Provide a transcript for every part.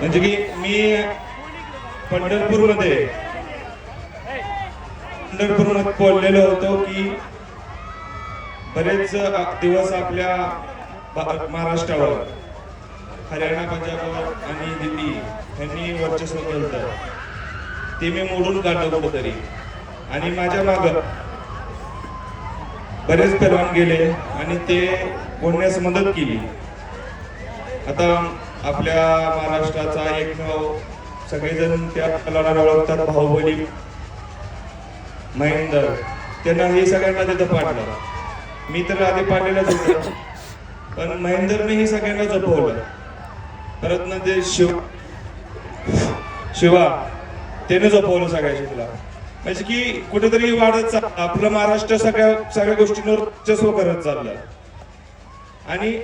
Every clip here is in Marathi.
म्हणजे की मी पंढरपूरमध्ये पंढरपूरमध्ये बोललेलो होतो की बरेच दिवस आपल्या महाराष्ट्रावर हरियाणा पंजाबवर आणि दिल्ली यांनी वर्चस्व केलं ते मी मोडून काढलं कुठंतरी. आणि माझ्या माग बरेच पैलवान गेले आणि ते बोलण्यास मदत केली. आता आपल्या महाराष्ट्राचा एकमेव सगळेजण त्या पैलवानाला ओळखतात बाहुबली महेंदर. त्यांना हे सगळ्यांना तिथं पाडलं मी तर आधी पाडलेलंच पण महेंदरने हे सगळ्यांना जपवलं. परत ना ते शिव शिवा त्याने जपवलं सगळ्या शिकला म्हणजे की कुठेतरी वाढत चाललं. आपलं महाराष्ट्र सगळ्या सगळ्या गोष्टींवर वर्चस्व करत चाललं. आणि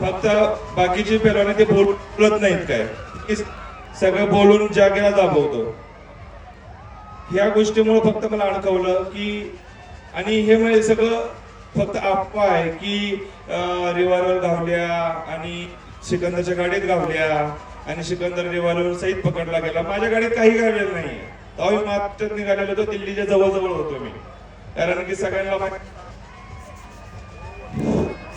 फक्त बाकीचे पेरवाने ते बोलत नाहीत काय. सगळं बोलून जागेला दाबवतो. ह्या गोष्टीमुळे फक्त मला अडकवलं की आणि हे म्हणजे सगळं फक्त अफवा आहे की रिव्हॉल्वर गावल्या आणि सिकंदरच्या गाडीत गावल्या आणि सिकंदर रिव्हॉल्वर सहित पकडला गेला. माझ्या गाडीत काही गावलेलं नाही तेव्हा मी निघालेलो होतो दिल्लीच्या जवळजवळ होतो मी. कारण की सगळ्यांना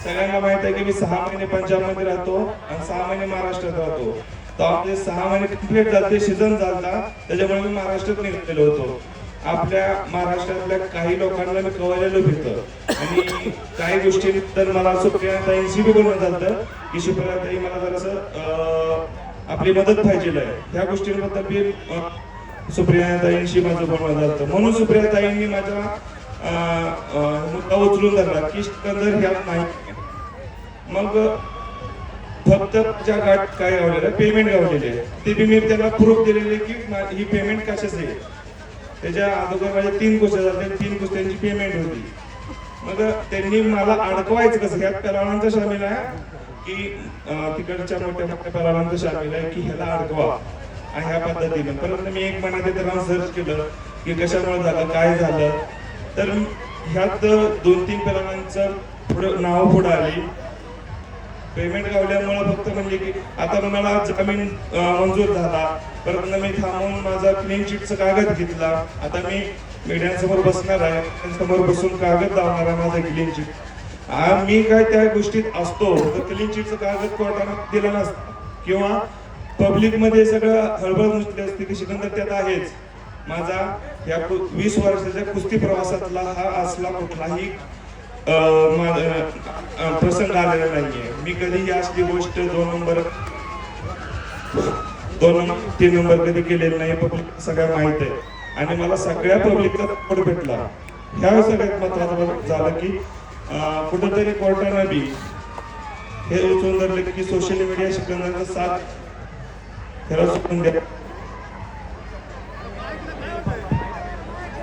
सगळ्यांना माहीत आहे की मी सहा महिने पंजाबमध्ये राहतो आणि सहा महिने महाराष्ट्रात राहतो. तर आपले सहा महिने कंप्लीट जाते सीझन झाला त्याच्यामुळे मी महाराष्ट्रात निघालेलो होतो. आपल्या महाराष्ट्रातल्या काही लोकांना मी कवलेलो भेटत आणि काही गोष्टी तर मला सुप्रियाताईंशी बी बोलणं झालं की सुप्रियाताई मला जरासं आपली मदत पाहिजे आहे. ह्या गोष्टींबद्दल मी सुप्रियाताईंशी माझं बोलणं झालं म्हणून सुप्रियाताईंनी माझ्या मुद्दा उचलून धरला की सिकंदर ह्यात नाही मग फक्त ज्या गाठ काय गावलेलं पेमेंट गावलेले आहे. ते बी मी त्यांना प्रूफ दिलेले की ही पेमेंट कशाच आहे. त्याच्या अगोदर माझ्या तीन गोष्टी झाल्या तीन गोष्टींची पेमेंट होती. मग त्यांनी मला अडकवायचं कसं? ह्यात पेलावांचा शामिल आहे की तिकडच्या मोठ्या मोठ्या पेलावांचा शामिल आहे की ह्याला अडकवा. ह्या पद्धतीने. परंतु मी एक महिना ते सर्च केलं की कशामुळे झालं काय झालं? तर ह्यात दोन तीन पेलांचं पुढं नाव पुढं आले. पेमेंट गावल्यामुळे फक्त म्हणजे की आता मला जमीन मंजूर झाला. परत मी थांबून माझा क्लीन चिटचा कागद घेतला. आता मी मीडियांसमोर बसणार आहे. समोर बसून कागद लावणार आहे माझा क्लीन चिट मी काय त्या गोष्टीत असतो तर क्लीन चिटचा कागद कोर्टानं दिला नसता. किंवा पब्लिकमध्ये सगळं हळबळ मुसली असते की सिकंदर त्यात आहेच. माझा या वीस वर्षाच्या कुस्ती प्रवासातला हा असला कुठलाही प्रसंग आलेला नाहीये. मी कधीही अशी असली गोष्ट दोन नंबर दोन नंबर तीन नंबर कधी केलेली नाही पब्लिक सगळ्या माहीत आहे. आणि मला सगळ्या पब्लिकचा सपोर्ट भेटला. ह्या सगळ्यात महत्वाचं झालं की कुठंतरी कोर्टानं बी हे उचलून धरले की सोशल मीडिया शिकवण्याचा साथ ह्याला चुकून द्या.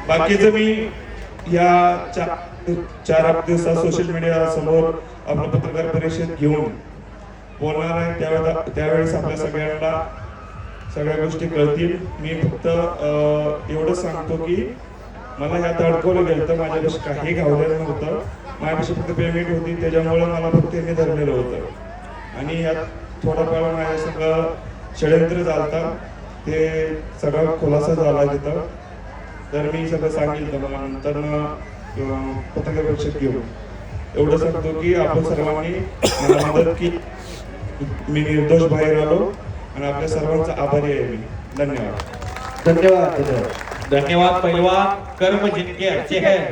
बाकीचं मी या चार चार आठ दिवसात सोशल मीडिया समोर आपलं पत्रकार परिषद घेऊन बोलणार आहे. त्यावेळेला त्यावेळेस आपल्या सगळ्यांना सगळ्या गोष्टी कळतील. मी फक्त एवढंच एवढं सांगतो की मला ह्यात अडकवलं गेलं तर माझ्यापाशी काही गावलेलं नव्हतं. माझ्यापाशी फक्त पेमेंट होती. त्याच्यामुळे मला फक्त हे धरलेलं होतं. आणि यात थोडा माझ्या सगळं षडयंत्र चालता ते सगळा खुलासा झाला तिथं. तर मी सगळं सांगितलं मला नंतर पत्रकार परिषद घेऊ. एवढं सांगतो की आपण सर्वांनी मला मदत की मी निर्दोष बाहेर आलो आणि आपल्या सर्वांचा आभारी आहे मी. धन्यवाद. धन्यवाद धन्यवाद. पैलवान कर्म जिनके अच्छे हैं.